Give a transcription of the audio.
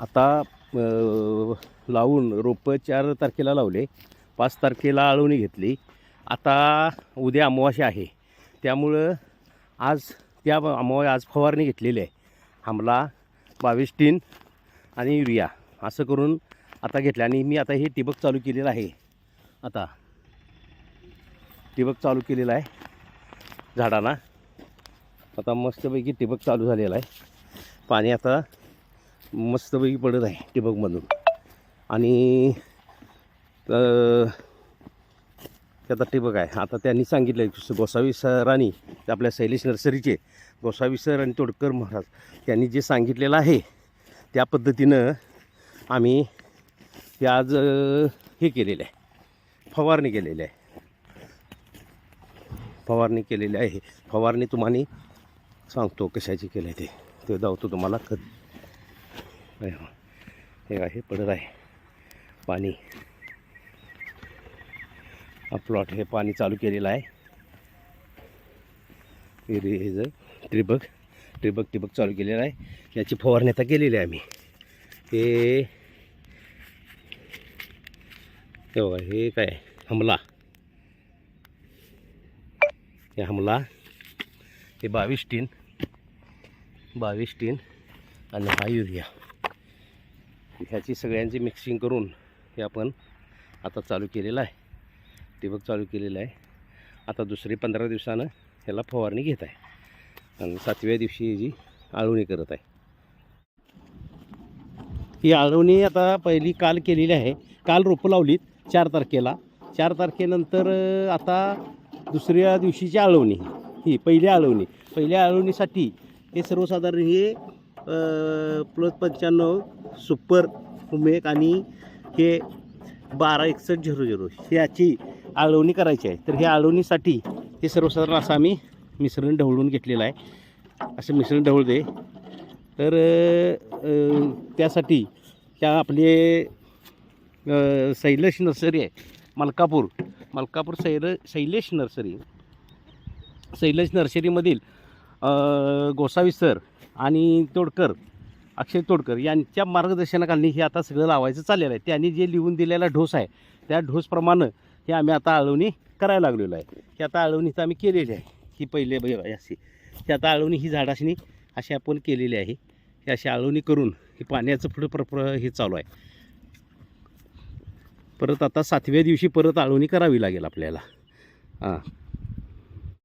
आता लावून रोपं चार तारखेला लावले. पाच तारखेला आळवणी घेतली. आता उद्या अमावास्या आहे. त्यामुळं आज त्या अमावा आज फवारणी घेतलेली आहे. हमला बावीस टीन आणि युरिया असं करून आता घेतलं. आणि मी आता हे ठिबक चालू केलेलं आहे. आता ठिबक चालू केलेलं आहे झाडांना. आता मस्तपैकी ठिबक चालू झालेलं आहे. पाणी आता मस्तपैकी पडत आहे टिबकमधून आणि ते आता ठिबक आहे. आता त्यांनी सांगितलं गोसावी सरांनी आपल्या शैलेश नर्सरीचे गोसावी सर आणि तोडकर महाराज त्यांनी जे सांगितलेलं आहे त्या पद्धतीनं आम्ही ते आज हे केलेलं आहे. फवारणी केलेली आहे. फवारणी केलेली आहे. फवारणी तुम्हाला सांगतो कशाची केलं आहे ते. ते दावतो तुम्हाला खत. हे. हो. हे आहे पडत आहे. पाणी. हा प्लॉट हे पाणी चालू केलेलं आहे. हे जर ट्रिबक ट्रिबक टिबक चालू केलेलं आहे. याची फवारणी आता केलेली आहे आम्ही. हे बघा हे काय? हमला. हे हमला. हे बावीस टीन. बावीस टीन. आणि हा युरिया. ह्याची सगळ्यांची मिक्सिंग करून हे आपण आता चालू केलेलं आहे. ठिबक चालू केलेलं आहे. आता दुसरी पंधरा दिवसानं ह्याला फवारणी घेत आहे. आणि सातव्या दिवशी जी आळवणी करत आहे. ही आळवणी आता पहिली काल केलेली आहे. काल रोपं लावलीत चार तारखेला. चार तारखेनंतर आता दुसऱ्या दिवशीची आळवणी ही. पहिली आळवणी. पहिल्या आळवणीसाठी हे सर्वसाधारण हे प्लस पंच्याण्णव सुपर हुमेक आणि हे बारा एकसष्ट झिरो झिरो ह्याची आळवणी करायची आहे. तर ह्या आळवणीसाठी हे सर्वसाधारण असं आम्ही मिश्रण ढवळून घेतलेलं आहे. असं मिश्रण ढवळते. तर त्यासाठी त्या आपले शैलेश नर्सरी आहे मलकापूर. मलकापूर सैल शैलेश नर्सरी. शैलेश नर्सरीमधील गोसावी सर आणि तोडकर अक्षय तोडकर यांच्या मार्गदर्शनाखाली हे आता सगळं लावायचं चाललेलं आहे. त्यांनी जे लिहून दिलेला ढोस आहे त्या ढोसप्रमाणे हे आम्ही आता अळवणी करायला लागलेलो आहे. ही आता अळवणी तर आम्ही केलेली आहे. ही पहिले अशी ही आता अळवणी ही झाडाशी अशी आपण केलेली आहे. ही अशी अळवणी करून हे पाण्याचं पुढं प्रप्र हे चालू आहे. परत आता सातव्या दिवशी परत अळवणी करावी लागेल आपल्याला. हां.